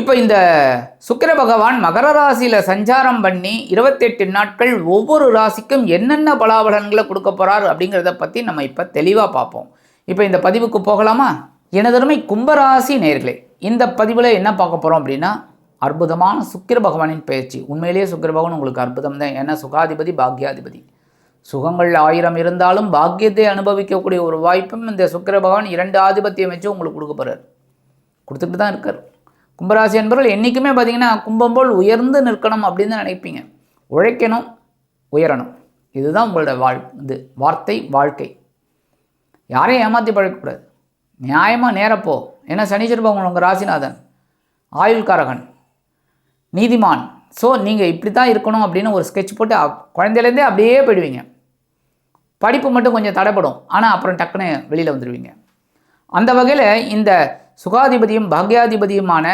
இப்போ இந்த சுக்கிர பகவான் மகர ராசியில் சஞ்சாரம் பண்ணி இருபத்தெட்டு நாட்கள் ஒவ்வொரு ராசிக்கும் என்னென்ன பலாபலன்களை கொடுக்க போகிறார் அப்படிங்கிறத பற்றி நம்ம இப்போ தெளிவாக பார்ப்போம். இப்போ இந்த பதிவுக்கு போகலாமா? எனதருமை கும்பராசி நேர்களே இந்த பதிவில் என்ன பார்க்க போகிறோம் அப்படின்னா அற்புதமான சுக்கிர பகவானின் பயிற்சி உண்மையிலேயே சுக்கிர பகவான் உங்களுக்கு அற்புதம் தான். ஏன்னா சுகாதிபதி பாக்யாதிபதி. சுகங்கள் ஆயிரம் இருந்தாலும் பாக்கியத்தை அனுபவிக்கக்கூடிய ஒரு வாய்ப்பும் இந்த சுக்கிர பகவான் இரண்டு ஆதிபத்தியம் வச்சு உங்களுக்கு கொடுக்க போகிறார் கொடுத்துட்டு தான் இருக்கார். கும்பராசி என்பவர்கள் என்றைக்குமே பார்த்தீங்கன்னா கும்பம் போல் உயர்ந்து நிற்கணும் அப்படின்னு தான் நினைப்பீங்க. உழைக்கணும் உயரணும். இதுதான் உங்களோட வாழ் இது வார்த்தை வாழ்க்கை. யாரையும் ஏமாற்றி பழக்கக்கூடாது நியாயமாக நேரப்போ ஏன்னா சனீஸ்வர பகவான் உங்கள் ராசிநாதன். ஆயுள்காரகன். நீதிமான். ஸோ நீங்கள் இப்படி தான் இருக்கணும் அப்படின்னு ஒரு ஸ்கெட்ச் போட்டு குழந்தையிலேருந்தே அப்படியே போயிடுவீங்க. படிப்பு மட்டும் கொஞ்சம் தடைப்படும். ஆனால் அப்புறம் டக்குன்னு வெளியில் வந்துடுவீங்க. அந்த வகையில் இந்த சுகாதிபதியும் பாக்யாதிபதியுமான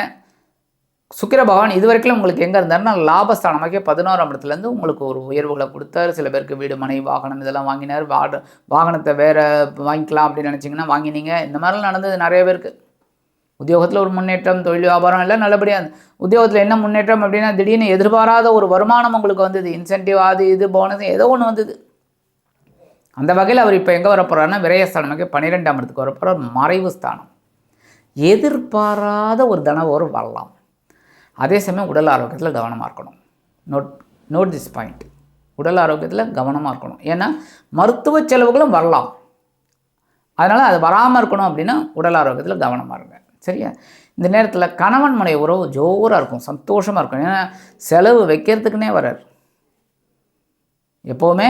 சுக்கிர பகவான் இது வரைக்கும் உங்களுக்கு எங்கே இருந்தாருன்னா லாபஸ்தானமாக்கி பதினோராம் இடத்துலேருந்து உங்களுக்கு ஒரு உயர்வுகளை கொடுத்தாரு. சில பேருக்கு வீடு மனை வாகனம் இதெல்லாம் வாங்கினார். வாட வாகனத்தை வேறு வாங்கிக்கலாம் அப்படின்னு நினச்சிங்கன்னா வாங்கினீங்க. இந்த மாதிரிலாம் நடந்தது நிறைய பேருக்கு. உத்தியோகத்தில் ஒரு முன்னேற்றம் தொழில் வியாபாரம் எல்லாம் நல்லபடியாக உத்தியோகத்தில் என்ன முன்னேற்றம் அப்படின்னா திடீர்னு எதிர்பாராத ஒரு வருமானம் உங்களுக்கு வந்தது. இன்சென்டிவ் அது இது போனஸ் ஏதோ ஒன்று வந்தது. அந்த வகையில் அவர் இப்போ எங்கே வரப்போகிறாருன்னா விரயஸ்தானமாக பன்னிரெண்டாம் இடத்துக்கு வரப்போகிறார் மறைவு ஸ்தானம் எதிர்பாராத ஒரு தனவோர் வரலாம் அதே சமயம் உடல் ஆரோக்கியத்தில் கவனமாக இருக்கணும். நோட் நோட் திஸ் பாயிண்ட் உடல் ஆரோக்கியத்தில் கவனமாக இருக்கணும். ஏன்னா மருத்துவ செலவுகளும் வரலாம். அதனால் அது வராமல் இருக்கணும் அப்படின்னா உடல் ஆரோக்கியத்தில் கவனமாக இருங்க. சரியா? இந்த நேரத்தில் கணவன் மனை உறவு ஜோராக இருக்கும். சந்தோஷமாக இருக்கும். ஏன்னா செலவு வைக்கிறதுக்குனே வர்றார். எப்போவுமே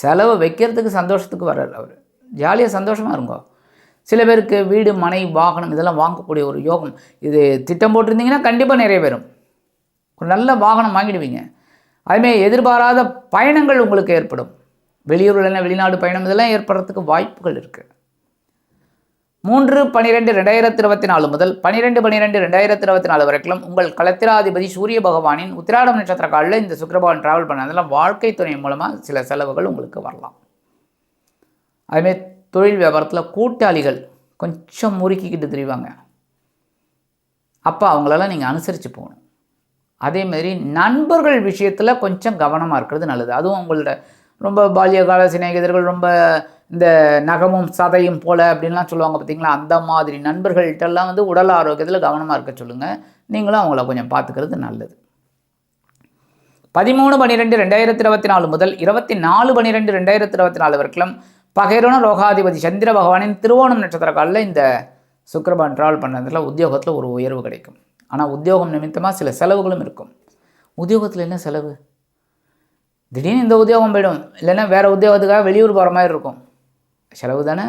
செலவு வைக்கிறதுக்கு சந்தோஷத்துக்கு வர்றார் அவர். ஜாலியாக சந்தோஷமாக இருங்கோ. சில பேருக்கு வீடு மனை வாகனம் இதெல்லாம் வாங்கக்கூடிய ஒரு யோகம். இது திட்டம் போட்டிருந்தீங்கன்னா கண்டிப்பாக நிறைவேறும் ஒரு நல்ல வாகனம் வாங்கிடுவீங்க. அதுமாரி எதிர்பாராத பயணங்கள் உங்களுக்கு ஏற்படும். வெளியூரில் என்ன வெளிநாடு பயணம் இதெல்லாம் ஏற்படுறதுக்கு வாய்ப்புகள் இருக்குது மூன்று பனிரெண்டு ரெண்டாயிரத்தி இருபத்தி நாலு முதல் பனிரெண்டு பனிரெண்டு ரெண்டாயிரத்தி இருபத்தி நாலு வரைக்கும் உங்கள் கலத்திராதிபதி சூரிய பகவானின் உத்திராடம் நட்சத்திர காலில் இந்த சுக்கிரபகவான் டிராவல் பண்ணதெல்லாம் வாழ்க்கை துணை மூலமாக சில செலவுகள் உங்களுக்கு வரலாம். அதுமாரி தொழில் வியாபாரத்தில் கூட்டாளிகள் கொஞ்சம் முறுக்கிக்கிட்டு தெரிவாங்க. அப்போ அவங்களெல்லாம் நீங்கள் அனுசரித்து போகணும். அதேமாதிரி நண்பர்கள் விஷயத்தில் கொஞ்சம் கவனமாக இருக்கிறது நல்லது. அதுவும் உங்களோட ரொம்ப பால்ய கால சிநேகிதர்கள் ரொம்ப இந்த நகமும் சதையும் போல அப்படின்லாம் சொல்லுவாங்க பார்த்தீங்களா அந்த மாதிரி நண்பர்கள்ட்டெல்லாம் வந்து உடல் ஆரோக்கியத்தில் கவனமாக இருக்க சொல்லுங்கள் நீங்களும் அவங்கள கொஞ்சம் பார்த்துக்கிறது நல்லது. பதிமூணு பன்னிரெண்டு ரெண்டாயிரத்தி இருபத்தி நாலு முதல் இருபத்தி நாலு பன்னிரெண்டு ரெண்டாயிரத்தி இருபத்தி நாலு வரைக்கும் பகைரோன ரோகாதிபதி சந்திர பகவானின் திருவோணம் நட்சத்திர காலில் இந்த சுக்கரபான் ட்ராவல் பண்ணதில் உத்தியோகத்தில் ஒரு உயர்வு கிடைக்கும். ஆனால் உத்தியோகம் நிமித்தமாக சில செலவுகளும் இருக்கும். உத்தியோகத்தில் என்ன செலவு? திடீர்னு இந்த உத்தியோகம் போயிடும். இல்லைன்னா வேறு உத்தியோகத்துக்காக வெளியூர் போகிற மாதிரி இருக்கும். செலவு தானே?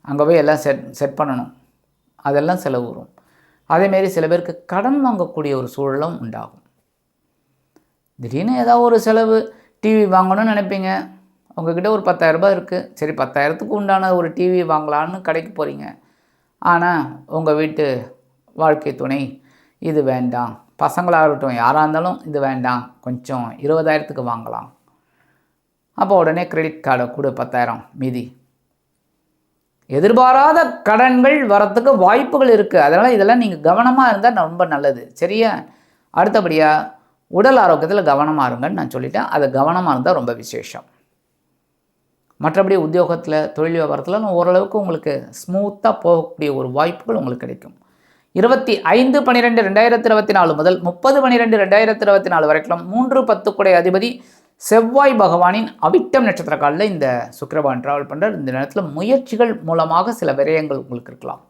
அங்கே போய் எல்லாம் செட் செட் பண்ணணும். அதெல்லாம் செலவு வரும். அதேமாரி சில பேருக்கு கடன் வாங்கக்கூடிய ஒரு சூழலும் உண்டாகும். திடீர்னு ஏதாவது ஒரு செலவு டிவி வாங்கணும்னு நினைப்பீங்க. உங்ககிட்ட ஒரு பத்தாயிரரூபா இருக்குது சரி பத்தாயிரத்துக்கு உண்டான ஒரு டிவி வாங்கலான்னு கடைக்கு போகிறீங்க ஆனால் உங்கள் வீட்டு வாழ்க்கை துணை இது வேண்டாம். பசங்களாக இருக்கட்டும் யாராக இருந்தாலும் இது வேண்டாம். கொஞ்சம் இருபதாயிரத்துக்கு வாங்கலாம். அப்போ உடனே கிரெடிட் கார்டை கொடு பத்தாயிரம் மீதி. எதிர்பாராத கடன்கள் வரத்துக்கு வாய்ப்புகள் இருக்குது அதனால் இதெல்லாம் நீங்கள் கவனமாக இருந்தால் ரொம்ப நல்லது. சரியா? அடுத்தபடியாக உடல் ஆரோக்கியத்தில் கவனமாக இருங்கன்னு நான் சொல்லிட்டேன். அது கவனமாக இருந்தால் ரொம்ப விசேஷம். மற்றபடி உத்தியோகத்தில் தொழில் வியாபாரத்தில் ஓரளவுக்கு உங்களுக்கு ஸ்மூத்தாக போகக்கூடிய ஒரு வாய்ப்புகள் உங்களுக்கு கிடைக்கும். இருபத்தி ஐந்து பன்னிரெண்டு ரெண்டாயிரத்தி இருபத்தி நாலு முதல் முப்பது பன்னிரெண்டு ரெண்டாயிரத்தி இருபத்தி நாலு வரைக்கும் மூன்று பத்துக்குடைய அதிபதி செவ்வாய் பகவானின் அவிட்டம் நட்சத்திர காலில் இந்த சுக்கிரபான் ட்ராவல் பண்ணுறார் இந்த நேரத்தில் முயற்சிகள் மூலமாக சில விரயங்கள் உங்களுக்கு இருக்கலாம்.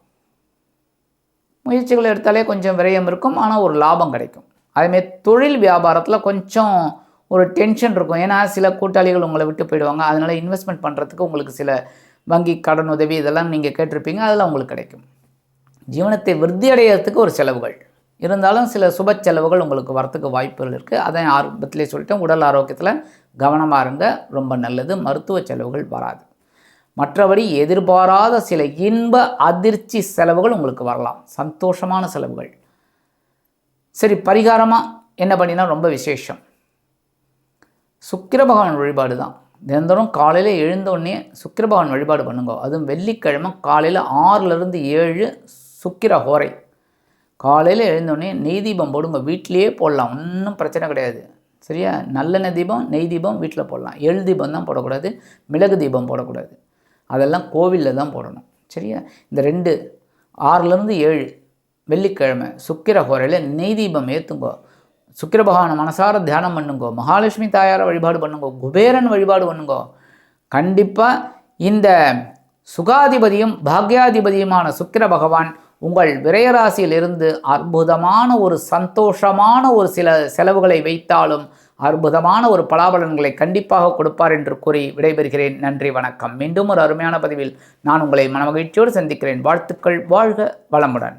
முயற்சிகள் எடுத்தாலே கொஞ்சம் விரயம் இருக்கும் ஆனால் ஒரு லாபம் கிடைக்கும். அதேமாரி தொழில் வியாபாரத்தில் கொஞ்சம் ஒரு டென்ஷன் இருக்கும். ஏன்னா சில கூட்டாளிகள் உங்களை விட்டு போயிடுவாங்க. அதனால் இன்வெஸ்ட்மெண்ட் பண்ணுறதுக்கு உங்களுக்கு சில வங்கி கடன் உதவி இதெல்லாம் நீங்கள் கேட்டிருப்பீங்க. அதெல்லாம் உங்களுக்கு கிடைக்கும். ஜீவனத்தை விருத்தி அடையிறதுக்கு ஒரு செலவுகள். இருந்தாலும் சில சுப செலவுகள் உங்களுக்கு வரத்துக்கு வாய்ப்புகள் இருக்குது அதை ஆரம்பத்திலே சொல்லிட்டேன். உடல் ஆரோக்கியத்தில் கவனமாக இருங்க. ரொம்ப நல்லது. மருத்துவ செலவுகள் வராது. மற்றபடி எதிர்பாராத சில இன்ப அதிர்ச்சி செலவுகள் உங்களுக்கு வரலாம். சந்தோஷமான செலவுகள். சரி பரிகாரமாக என்ன பண்ணினா ரொம்ப விசேஷம். சுக்கிர பகவான் வழிபாடு தான். தினந்தோறும் காலையில் எழுந்தோடனே சுக்கிர பகவான் வழிபாடு பண்ணுங்க. அதுவும் வெள்ளிக்கிழமை காலையில் ஆறுலேருந்து ஏழு சுக்கிர ஹோரை. காலையில் எழுந்தோடனே நெய் தீபம் போடுங்க. வீட்லேயே போடலாம். ஒன்றும் பிரச்சனை கிடையாது. சரியா? நல்லெண்ணெய் தீபம் நெய் தீபம் வீட்டில் போடலாம். எள் தீபம் தான் போடக்கூடாது. மிளகு தீபம் போடக்கூடாது. அதெல்லாம் கோவிலில் தான் போடணும். சரியா? இந்த ரெண்டு ஆறுலேருந்து ஏழு வெள்ளிக்கிழமை சுக்கிர ஹோரையில் நெய் தீபம் ஏற்றுங்கோ சுக்கிர பகவானை மனசார தியானம் பண்ணுங்கோ மகாலட்சுமி தாயாரை வழிபாடு பண்ணுங்கோ குபேரன் வழிபாடு பண்ணுங்கோ. கண்டிப்பாக இந்த சுகாதிபதியும் பாக்யாதிபதியுமான சுக்கிர பகவான் உங்கள் விரயராசியிலிருந்து அற்புதமான ஒரு சந்தோஷமான ஒரு சில செலவுகளை வைத்தாலும் அற்புதமான ஒரு பலாபலன்களை கண்டிப்பாக கொடுப்பார் என்று கூறி விடைபெறுகிறேன். நன்றி வணக்கம். மீண்டும் ஒரு அருமையான பதிவில் நான் உங்களை மனமகிழ்ச்சியோடு சந்திக்கிறேன். வாழ்த்துக்கள் வாழ்க வளமுடன்.